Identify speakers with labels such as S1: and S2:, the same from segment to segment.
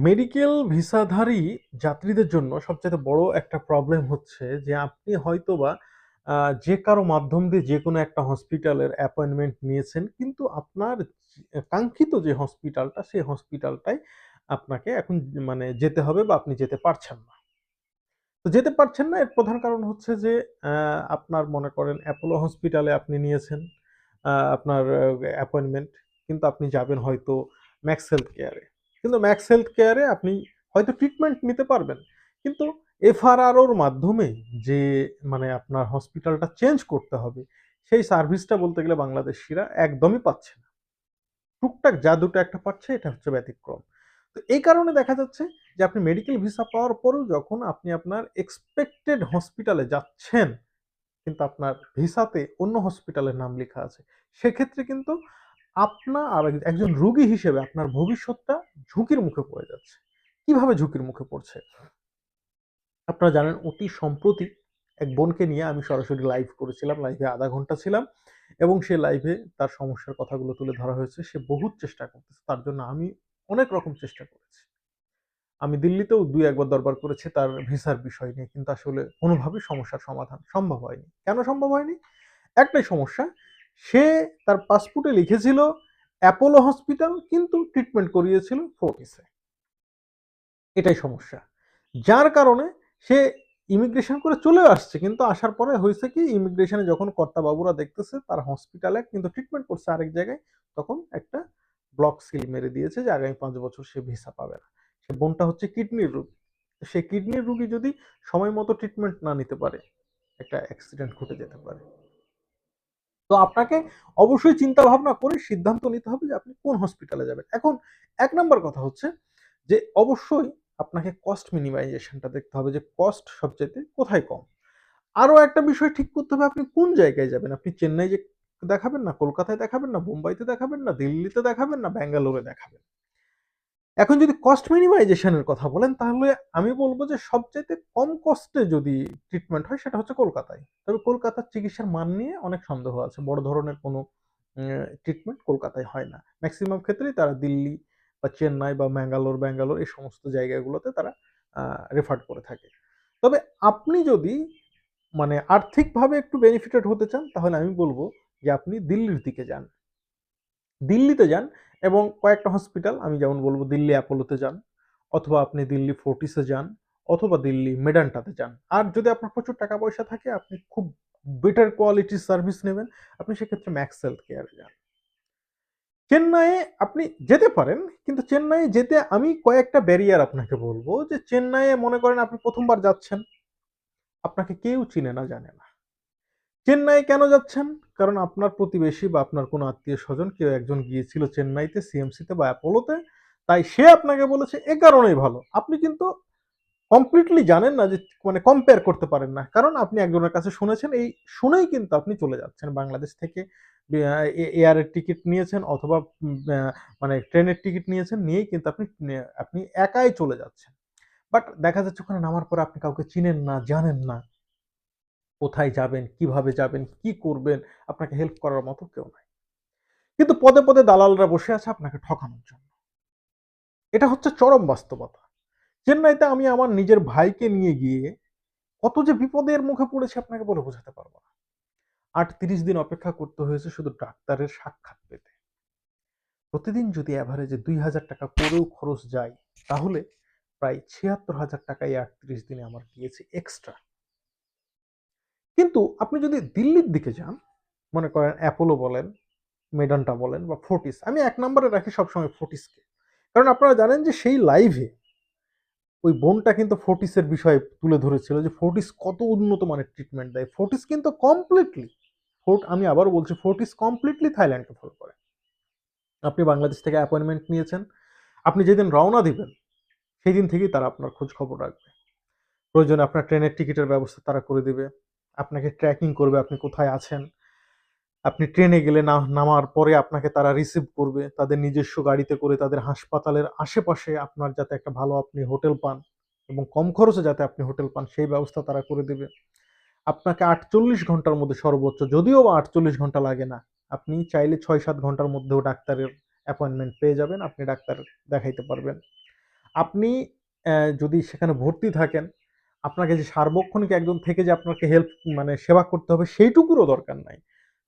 S1: Medical ভিসাধারী যাত্রীদের জন্য সবচেয়ে বড় একটা প্রবলেম হচ্ছে যে আপনি হয়তোবা আ যে কারও মাধ্যম দিয়ে যে কোনো একটা হসপিটালের অ্যাপয়েন্টমেন্ট নিয়েছেন। কিন্তু আপনার কাঙ্ক্ষিত যে হসপিটালটা, সেই হসপিটালটাই আপনাকে এখন মানে যেতে হবে বা আপনি যেতে পারছেন না। তো যেতে পারছেন না এর প্রধান কারণ হচ্ছে যে আপনার মনে করেন অ্যাপোলো হসপিটালে আপনি নিয়েছেন আপনার অ্যাপয়েন্টমেন্ট কিন্তু আপনি যাবেন হয়তো ম্যাক্স হেলথ কেয়ারে। কিন্তু ম্যাক্স হেলথ কেয়ারে আপনি হয়তো ট্রিটমেন্ট নিতে পারবেন। কিন্তু এফআরআরওর মাধ্যমে যে মানে আপনার হসপিটালটা চেঞ্জ করতে হবে, সেই সার্ভিসটা বলতে গেলে বাংলাদেশিরা একদমই পাচ্ছে না। টুকটাক যা দুটো একটা পাচ্ছে এটা হচ্ছে ব্যতিক্রম। তো এই কারণে দেখা যাচ্ছে যে আপনি মেডিকেল ভিসা পাওয়ার পরেও যখন আপনি আপনার এক্সপেক্টেড হসপিটালে যাচ্ছেন, কিন্তু আপনার ভিসাতে অন্য হসপিটালের নাম লেখা আছে। সেক্ষেত্রে কিন্তু আপনা আর একজন রোগী হিসেবে আপনার ভবিষ্যৎটা ঝুঁকির মুখে পড়ে যাচ্ছে। কীভাবে ঝুঁকির মুখে পড়ছে? আপনারা জানেন অতি সম্প্রতি এক বোনকে নিয়ে আমি সরাসরি লাইভ করেছিলাম। লাইভে আধা ঘণ্টা ছিলাম এবং সে লাইভে তার সমস্যার কথাগুলো তুলে ধরা হয়েছে। সে বহুত চেষ্টা করতেছে। তার জন্য আমি অনেক রকম চেষ্টা করেছি। আমি দিল্লিতেও দুই একবার দরবার করেছি তার ভিসার বিষয় নিয়ে। কিন্তু আসলে কোনোভাবেই সমস্যার সমাধান সম্ভব হয়নি। কেন সম্ভব হয়নি? একটাই সমস্যা, সে তার পাসপোর্টে লিখেছিল অ্যাপোলো হসপিটাল কিন্তু ট্রিটমেন্ট করিয়েছিল ফোর্টিসে। এটাই সমস্যা। যার কারণে সে ইমিগ্রেশন করে চলেও আসছে। কিন্তু আসার পরে হয়েছে কি ইমিগ্রেশনে যখন কর্তাবাবুরা দেখতেছে তার হসপিটালে কিন্তু ট্রিটমেন্ট করছে আরেক জায়গায়, তখন একটা ব্লক সিল মেরে দিয়েছে যে আগামী পাঁচ বছর সে ভিসা পাবে না। সে বোনটা হচ্ছে কিডনির রোগী। সে কিডনির রোগী যদি সময় মতো ট্রিটমেন্ট না নিতে পারে, একটা অ্যাক্সিডেন্ট ঘটে যেতে পারে। তো আপনাকে অবশ্যই চিন্তা ভাবনা করে সিদ্ধান্ত নিতে হবে যে আপনি কোন হসপিটালে যাবেন। এখন এক নম্বর কথা হচ্ছে যে অবশ্যই আপনাকে কস্ট মিনিমাইজেশনটা দেখতে হবে যে কস্ট সবচেয়ে কোথায় কম। আরও একটা বিষয় ঠিক করতে হবে আপনি কোন জায়গায় যাবেন। আপনি চেন্নাই যে দেখাবেন না, কলকাতায় দেখাবেন না, মুম্বাইতে দেখাবেন না, দিল্লিতে দেখাবেন না, ব্যাঙ্গালোরে দেখাবেন। এখন যদি কস্ট মিনিমাইজেশন এর কথা বলেন তাহলে আমি বলব যে সবচাইতে কম কস্টে যদি ট্রিটমেন্ট হয় সেটা হচ্ছে কলকাতায়। তবে কলকাতার চিকিৎসার মান নিয়ে অনেক সন্দেহ আছে। বড় ধরনের কোনো ট্রিটমেন্ট কলকাতায় হয় না। ম্যাক্সিমাম ক্ষেত্রেই তারা দিল্লি বা চেন্নাই বা ম্যাঙ্গালোর, ব্যাঙ্গালোর এই সমস্ত জায়গাগুলোতে তারা রেফার করে থাকে। তবে আপনি যদি মানে আর্থিকভাবে একটু বেনিফিটেড হতে চান তাহলে আমি বলব যে আপনি দিল্লির দিকে যান। দিল্লিতে যান এবং কয়েকটা হসপিটাল আমি যেমন বলব দিল্লি অ্যাপোলোতে যান, অথবা আপনি দিল্লি ফোর্টিসে যান, অথবা দিল্লি মেডান্টাতে যান। আর যদি আপনার প্রচুর টাকা পয়সা থাকে আপনি খুব বেটার কোয়ালিটির সার্ভিস নেবেন, আপনি সেক্ষেত্রে ম্যাক্স হেলথ কেয়ারে যান। চেন্নাইয়ে আপনি যেতে পারেন, কিন্তু চেন্নাইয়ে যেতে আমি কয়েকটা ব্যারিয়ার আপনাকে বলব যে চেন্নাইয়ে মনে করেন আপনি প্রথমবার যাচ্ছেন। আপনাকে কেউ চিনে না, জানে না। চেন্নাইয়ে কেন যাচ্ছেন? কারণ আপনার প্রতিবেশী বা আপনার কোনো আত্মীয় স্বজন কেউ একজন গিয়েছিল চেন্নাইতে সিএমসিতে বা অ্যাপোলোতে। তাই সে আপনাকে বলেছে এ কারণেই ভালো। আপনি কিন্তু কমপ্লিটলি জানেন না যে মানে কম্পেয়ার করতে পারেন না। কারণ আপনি একজনের কাছে শুনেছেন, এই শুনেই কিন্তু আপনি চলে যাচ্ছেন। বাংলাদেশ থেকে এয়ারের টিকিট নিয়েছেন অথবা মানে ট্রেনের টিকিট নিয়েছেন, নিয়েই কিন্তু আপনি আপনি একাই চলে যাচ্ছেন। বাট দেখা যাচ্ছে ওখানে নামার পরে আপনি কাউকে চিনেন না, জানেন না। কোথায় যাবেন, কীভাবে যাবেন, কি করবেন, আপনাকে হেল্প করার মতো কেউ নাই। কিন্তু পদে, পদে দালালরা বসে আছে আপনাকে ঠকানোর জন্য। এটা হচ্ছে চরম বাস্তবতা। চেন্নাইতে আমি আমার নিজের ভাইকে নিয়ে গিয়ে কত যে বিপদের মুখে পড়েছি আপনাকে বলে বোঝাতে পারব না। ৩৮ দিন অপেক্ষা করতে হয়েছে শুধু ডাক্তারের সাক্ষাৎ পেতে। প্রতিদিন যদি অ্যাভারেজে দুই হাজার টাকা করেও খরচ যায়, তাহলে প্রায় ৳৭৬,০০০ এই ৩৮ দিনে আমার গিয়েছে এক্সট্রা। কিন্তু আপনি যদি দিল্লির দিকে যান, মনে করেন অ্যাপোলো বলেন, মেডানটা বলেন বা ফোর্টিস। আমি এক নম্বরে রাখি সবসময় ফোর্টিসকে। কারণ আপনারা জানেন যে সেই লাইভে ওই বোনটা কিন্তু ফোর্টিসের বিষয়ে তুলে ধরেছিল যে ফোর্টিস কত উন্নত মানের ট্রিটমেন্ট দেয়। ফোর্টিস কিন্তু কমপ্লিটলি ফোর্ট আমি আবার বলছি ফোর্টিস কমপ্লিটলি থাইল্যান্ডকে ফলো করে। আপনি বাংলাদেশ থেকে অ্যাপয়েন্টমেন্ট নিয়েছেন। আপনি যেদিন রওনা দিবেন, সেই দিন থেকেই তারা আপনার খোঁজ খবর রাখবে। প্রয়োজনে আপনার ট্রেনের টিকিটের ব্যবস্থা তারা করে দিবে। আপনাকে ট্র্যাকিং করবে আপনি কোথায় আছেন। আপনি ট্রেনে গেলে না নামার পরে আপনাকে তারা রিসিভ করবে। তাদের নিজস্ব গাড়িতে করে তাদের হাসপাতালের আশেপাশে আপনার যাতে একটা ভালো আপনি হোটেল পান এবং কম খরচে যাতে আপনি হোটেল পান সেই ব্যবস্থা তারা করে দেবে আপনাকে ৪৮ ঘণ্টার মধ্যে সর্বোচ্চ যদিও বা ৪৮ ঘণ্টা লাগে না। আপনি চাইলে ৬-৭ ঘণ্টার মধ্যেও ডাক্তারের অ্যাপয়েন্টমেন্ট পেয়ে যাবেন। আপনি ডাক্তার দেখাইতে পারবেন। আপনি যদি সেখানে ভর্তি থাকেন, আপনাকে যে সার্বক্ষণিক একজন থেকে যে আপনাকে হেল্প মানে সেবা করতে হবে সেইটুকুরও দরকার নাই।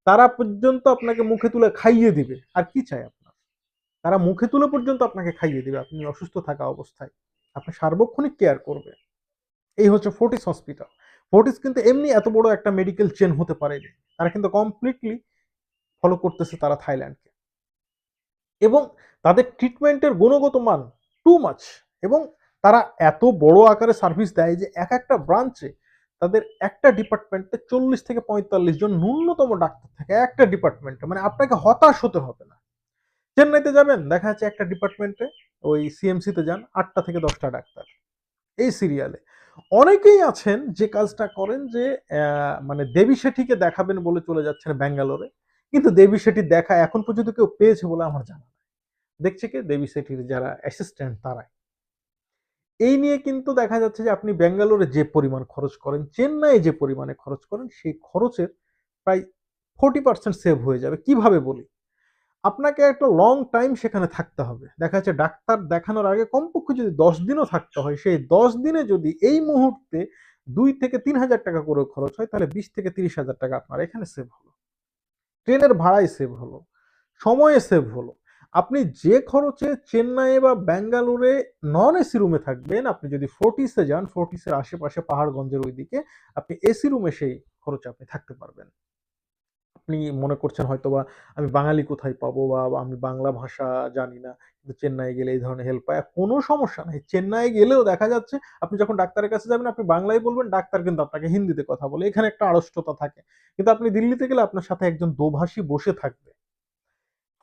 S1: তারা পর্যন্ত আপনাকে মুখে তুলে খাইয়ে দিবে। আর কি চাই আপনার? তারা মুখে তুলে পর্যন্ত আপনাকে খাইয়ে দিবে আপনি অসুস্থ থাকা অবস্থায়। আপনি সার্বক্ষণিক কেয়ার করবে। এই হচ্ছে ফোর্টিস হসপিটাল। ফোর্টিস কিন্তু এমনি এত বড় একটা মেডিকেল চেন হতে পারেনি। তারা কিন্তু কমপ্লিটলি ফলো করতেছে তারা থাইল্যান্ডকে। এবং তাদের ট্রিটমেন্টের গুণগত মান টু মাছ এবং তারা এত বড় আকারে সার্ভিস দেয় যে এক একটা ব্রাঞ্চে তাদের একটা ডিপার্টমেন্টে ৪০ থেকে ৪৫ জন ন্যূনতম ডাক্তার থাকে একটা ডিপার্টমেন্টে। মানে আপনাকে হতাশ হতে হবে না। চেন্নাইতে যাবেন, দেখা যাচ্ছে একটা ডিপার্টমেন্টে ওই সিএমসিতে যান, আটটা থেকে ১০টা ডাক্তার। এই সিরিয়ালে। অনেকেই আছেন যে কাজটা করেন যে মানে দেবী শেঠিকে দেখাবেন বলে চলে যাচ্ছেন ব্যাঙ্গালোরে। কিন্তু দেবী শেঠির দেখা এখন পর্যন্ত কেউ পেয়েছে বলে আমার জানা। দেখছে কে? দেবী শেঠির যারা অ্যাসিস্ট্যান্ট তারাই। এই নিয়ে কিন্তু দেখা যাচ্ছে যে আপনি ব্যাঙ্গালোরে যে পরিমাণ খরচ করেন, চেন্নাইয়ে যে পরিমাণে খরচ করেন সেই খরচের প্রায় 40% সেভ হয়ে যাবে। কীভাবে বলি? আপনাকে একটা লং টাইম সেখানে থাকতে হবে। দেখা যাচ্ছে ডাক্তার দেখানোর আগে কমপক্ষে যদি ১০ দিনও থাকতে হয়, সেই ১০ দিনে যদি এই মুহূর্তে দুই থেকে ৳৩,০০০ করে খরচ হয় তাহলে ২০ থেকে ৳৩০,০০০ আপনার এখানে সেভ হলো। ট্রেনের ভাড়ায় সেভ হলো, সময়ে সেভ হলো। আপনি যে খরচে চেন্নাইয়ে বা ব্যাঙ্গালোরে নন এসি রুমে থাকবেন, আপনি যদি ফোর্টিসে যান, ফোর্টিসের আশেপাশে পাহাড়গঞ্জের ওইদিকে আপনি এসি রুমে সেই খরচে আপনি থাকতে পারবেন। আপনি মনে করছেন হয়তোবা আমি বাঙালি কোথায় পাবো বা আমি বাংলা ভাষা জানি না। কিন্তু চেন্নাই গেলে এই ধরনের হেল্প পাই। কোনো সমস্যা নাই। চেন্নাই গেলেও দেখা যাচ্ছে আপনি যখন ডাক্তারের কাছে যাবেন আপনি বাংলায় বলবেন, ডাক্তার কিন্তু আপনাকে হিন্দিতে কথা বলে। এখানে একটা আড়ষ্টতা থাকে। কিন্তু আপনি দিল্লিতে গেলে আপনার সাথে একজন দোভাষী বসে থাকবে।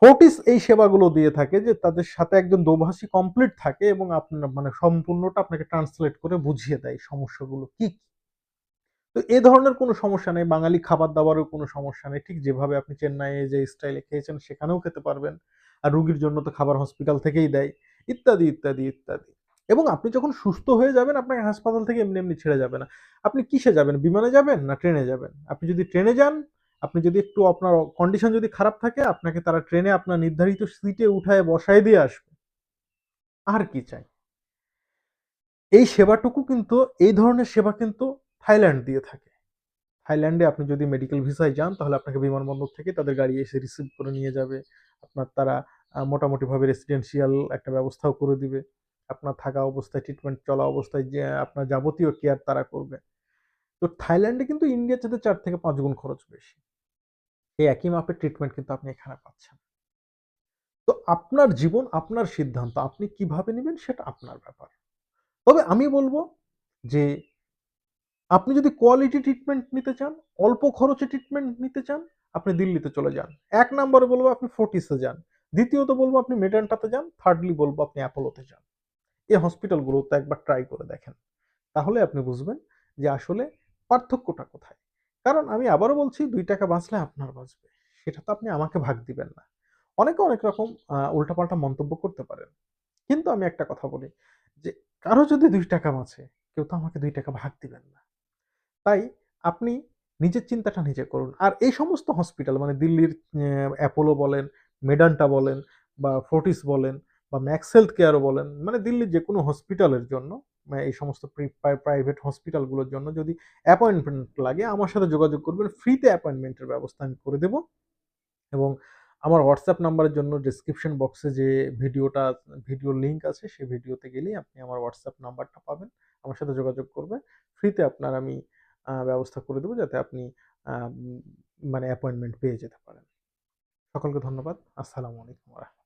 S1: ফোর্টিস এই সেবাগুলো দিয়ে থাকে যে তাদের সাথে একজন দোভাষী কমপ্লিট থাকে এবং আপনার মানে সম্পূর্ণটা আপনাকে ট্রান্সলেট করে বুঝিয়ে দেয় সমস্যাগুলো কি। তো এ ধরনের কোনো সমস্যা নেই। বাঙালি খাবার-দাবারেও কোনো সমস্যা নেই। ঠিক যেভাবে আপনি চেন্নাইয়ে যে স্টাইলে খেয়েছেন সেখানেও খেতে পারবেন। আর রুগীর জন্য তো খাবার হসপিটাল থেকেই দেয়। ইত্যাদি, ইত্যাদি, ইত্যাদি। এবং আপনি যখন সুস্থ হয়ে যাবেন আপনাকে হাসপাতাল থেকে এমনি, এমনি ছেড়ে যাবে না। আপনি কিসে যাবেন? বিমানে যাবেন না ট্রেনে যাবেন? আপনি যদি ট্রেনে যান, আপনি যদি একটু আপনার কন্ডিশন যদি খারাপ থাকে আপনাকে তারা ট্রেনে আপনার নির্ধারিত সিটে উঠায় বসায় দিয়ে আসবে। আর কি চাই? এই সেবাটুকু কিন্তু এই ধরনের সেবা কিন্তু থাইল্যান্ড দিয়ে থাকে। থাইল্যান্ডে আপনি যদি মেডিকেল ভিসায় যান তাহলে আপনাকে বিমানবন্দর থেকে তাদের গাড়ি এসে রিসিভ করে নিয়ে যাবে। আপনার তারা মোটামুটিভাবে রেসিডেন্সিয়াল একটা ব্যবস্থাও করে দিবে। আপনার থাকা অবস্থায়, ট্রিটমেন্ট চলা অবস্থায় যে আপনার যাবতীয় কেয়ার তারা করবে। তো থাইল্যান্ডে কিন্তু ইন্ডিয়ার চাইতে ৪ থেকে পাঁচ গুণ খরচ বেশি। এই একই মাপের ট্রিটমেন্ট কিন্তু আপনি এখানে পাচ্ছেন। তো আপনার জীবন আপনার সিদ্ধান্ত। আপনি কীভাবে নিবেন সেটা আপনার ব্যাপার। তবে আমি বলব যে আপনি যদি কোয়ালিটি ট্রিটমেন্ট নিতে চান, অল্প খরচে ট্রিটমেন্ট নিতে চান, আপনি দিল্লিতে চলে যান। এক নম্বরে বলব আপনি ফোর্টিসে যান। দ্বিতীয়ত বলব আপনি মেডান্টাতে যান। থার্ডলি বলব আপনি অ্যাপোলোতে যান। এই হসপিটালগুলোতে একবার ট্রাই করে দেখেন। তাহলে আপনি বুঝবেন যে আসলে পার্থক্যটা কোথায়। কারণ আমি আবারও বলছি দুই টাকা বাঁচলে আপনার বাঁচবে। সেটা তো আপনি আমাকে ভাগ দিবেন না। অনেকে অনেক রকম উল্টাপাল্টা মন্তব্য করতে পারেন। কিন্তু আমি একটা কথা বলি যে কারও যদি দুই টাকা বাঁচে কেউ তো আমাকে দুই টাকা ভাগ দিবেন না। তাই আপনি নিজের চিন্তাটা নিজে করুন। আর এই সমস্ত হসপিটাল মানে দিল্লির অ্যাপোলো বলেন, মেডান্টা বলেন বা ফোর্টিস বলেন বা ম্যাক্স হেলথ কেয়ারও বলেন, মানে দিল্লির যে কোনো হসপিটালের জন্য এই সমস্ত প্রি প্রাই প্রাইভেট হসপিটালগুলোর জন্য যদি অ্যাপয়েন্টমেন্ট লাগে, আমার সাথে যোগাযোগ করবেন। ফ্রিতে অ্যাপয়েন্টমেন্টের ব্যবস্থা আমি করে দেব। এবং আমার হোয়াটসঅ্যাপ নাম্বারের জন্য ডেসক্রিপশন বক্সে যে ভিডিওটা ভিডিও লিঙ্ক আছে সেই ভিডিওতে গেলেই আপনি আমার হোয়াটসঅ্যাপ নাম্বারটা পাবেন। আমার সাথে যোগাযোগ করবেন। ফ্রিতে আপনার আমি ব্যবস্থা করে দেবো যাতে আপনি মানে অ্যাপয়েন্টমেন্ট পেয়ে যেতে পারেন। সকলকে ধন্যবাদ। আসসালামু আলাইকুম রাহমাতুল্লাহ।